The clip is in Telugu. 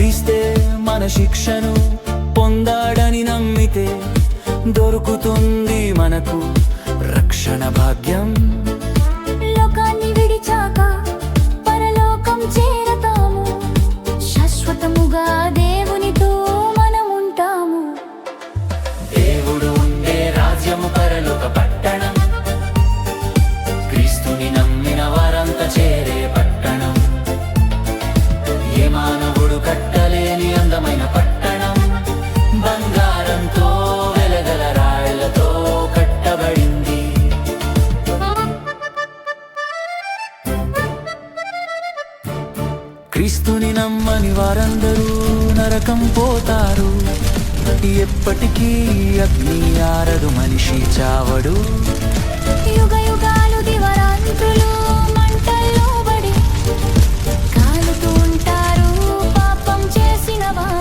క్రీస్తే మన శిక్షను పొందాడని నమ్మితే దొరుకుతుంది మనకు రక్షణ భాగ్యం. అందమైన పట్టణం. బంగారంతో వెలగల రాళ్ళతో కట్టబడింది. క్రీస్తుని నమ్మని వారందరూ నరకం పోతారు. ఎప్పటికీ అగ్ని ఆరదు మనిషి చావడు. యుగ never